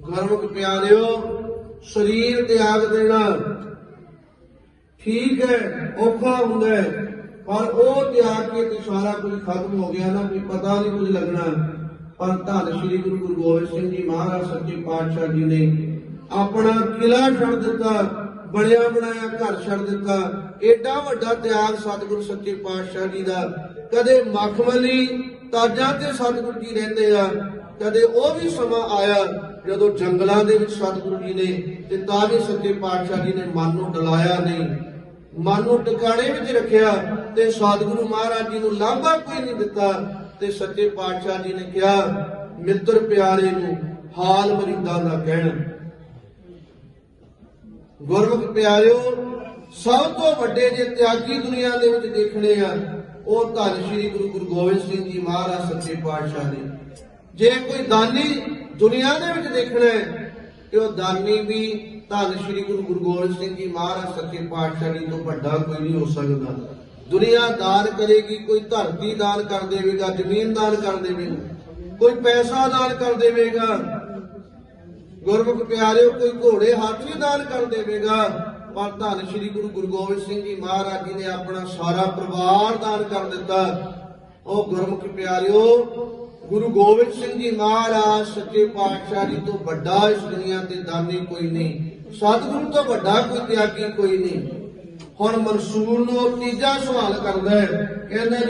ਗੁਰਮੁਖ ਪਿਆਰਿਓ, ਸਰੀਰ ਤਿਆਗ ਦੇਣਾ ਠੀਕ ਹੈ, ਔਖਾ ਹੁੰਦਾ ਹੈ, ਪਰ ਉਹ ਤਿਆਗ ਕੇ ਤੇ ਸਾਰਾ ਕੁਝ ਖਤਮ ਹੋ ਗਿਆ ਨਾ, ਕੋਈ ਪਤਾ ਨਹੀਂ ਕੁਝ ਲੱਗਣਾ। ਪਰ ਧੰਨ ਸ਼੍ਰੀ ਗੁਰੂ ਗੁਰੂ ਗੋਬਿੰਦ ਸਿੰਘ ਜੀ ਮਹਾਰਾਜ, ਸੱਚੇ ਪਾਤਸ਼ਾਹ ਜੀ ਨੇ ਆਪਣਾ ਕਿਲਾ ਛੱਡ ਦਿੱਤਾ, ਬਣਿਆ ਬਣਾਇਆ ਘਰ ਛੱਡ ਦਿੱਤਾ। ਏਡਾ ਵੱਡਾ ਤਿਆਗ ਸਤਿਗੁਰੂ ਸੱਚੇ ਪਾਤਸ਼ਾਹ ਜੀ ਦਾ। ਕਦੇ ਮਖਮਲੀ ਤਾਜਾਂ ਤੇ ਸਤਿਗੁਰੂ ਜੀ ਰਹਿੰਦੇ ਆ, ਕਦੇ ਉਹ ਵੀ ਸਮਾਂ ਆਇਆ ਜਦੋਂ ਜੰਗਲਾਂ ਦੇ ਵਿੱਚ ਸਤਿਗੁਰੂ ਜੀ ਨੇ ਤੇ ਤਾਂ ਵੀ ਸੱਚੇ ਪਾਤਸ਼ਾਹ ਜੀ ਨੇ ਮਨ ਨੂੰ ਡਲਾਇਆ ਨਹੀਂ, ਮਨ ਨੂੰ ਟਿਕਾਣੇ ਵਿੱਚ ਰੱਖਿਆ ਤੇ ਸਤਿਗੁਰੂ ਮਹਾਰਾਜ ਜੀ ਨੂੰ ਲਾਂਭਾ ਕੋਈ ਨਹੀਂ ਦਿੱਤਾ ਤੇ ਸੱਚੇ ਪਾਤਸ਼ਾਹ ਜੀ ਨੇ ਕਿਹਾ, ਮਿੱਤਰ ਪਿਆਰੇ ਨੂੰ ਹਾਲ ਮਰੀਦਾਂ ਦਾ ਕਹਿਣ। ਗੁਰਮੁਖ ਪਿਆਰਿਓ, ਸਭ ਤੋਂ ਵੱਡੇ ਜੇ ਤਿਆਗੀ ਦੁਨੀਆ ਦੇ ਵਿੱਚ ਦੇਖਣੇ ਆ, ਉਹ ਧੰਨ ਸ਼੍ਰੀ ਗੁਰੂ ਗੁਰੂ ਗੋਬਿੰਦ ਸਿੰਘ ਜੀ ਮਹਾਰਾਜ ਸੱਚੇ ਪਾਤਸ਼ਾਹ ਨੇ। ਜੇ ਕੋਈ ਦਾਨੀ ਦੁਨੀਆ ਦੇ ਵਿੱਚ ਦੇਖਣਾ ਹੈ ਤੇ ਉਹ ਦਾਨੀ ਵੀ ਧੰਨ ਸ਼੍ਰੀ ਗੁਰੂ ਗੁਰੂ ਗੋਬਿੰਦ ਸਿੰਘ ਜੀ ਮਹਾਰਾਜ ਸੱਚੇ ਪਾਤਸ਼ਾਹ ਜੀ ਤੋਂ ਵੱਡਾ ਕੋਈ ਨਹੀਂ ਹੋ ਸਕਦਾ। ਦੁਨੀਆ ਦਾਨ ਕਰੇਗੀ, ਕੋਈ ਧਰਤੀ ਦਾਨ ਕਰ ਦੇਵੇਗਾ, ਜ਼ਮੀਨ ਦਾਨ ਕਰ ਦੇਵੇਗਾ, ਕੋਈ ਪੈਸਾ ਦਾਨ ਕਰ ਦੇਵੇਗਾ, ਗੁਰਮੁਖ ਪਿਆਰਿਓ, ਕੋਈ ਘੋੜੇ ਹਾਥੀ ਦਾਨ ਕਰ ਦੇਵੇਗਾ, ਪਰ ਧੰਨ ਸ਼੍ਰੀ ਗੁਰੂ ਗੁਰੂ ਗੋਬਿੰਦ ਸਿੰਘ ਜੀ ਮਹਾਰਾਜ ਜੀ ਨੇ ਆਪਣਾ ਸਾਰਾ ਪਰਿਵਾਰ ਦਾਨ ਕਰ ਦਿੱਤਾ। ਉਹ ਗੁਰਮੁਖ ਪਿਆਰਿਓ ਗੁਰੂ ਗੋਬਿੰਦ ਸਿੰਘ ਜੀ ਮਹਾਰਾਜ ਸੱਚੇ ਪਾਤਸ਼ਾਹ ਜੀ ਤੋਂ ਵੱਡਾ ਇਸ ਦੁਨੀਆ ਤੇ ਦਾਨੀ ਕੋਈ ਨਹੀਂ, ਸਤਿਗੁਰੂ ਤੋਂ ਵੱਡਾ ਕੋਈ ਤਿਆਗੀ ਕੋਈ ਨਹੀਂ। ਹੁਣ ਮਨਸੂਰ ਨੂੰ ਤੀਜਾ ਸਵਾਲ ਕਰਦਾ ਹੈ, ਕਹਿੰਦਾ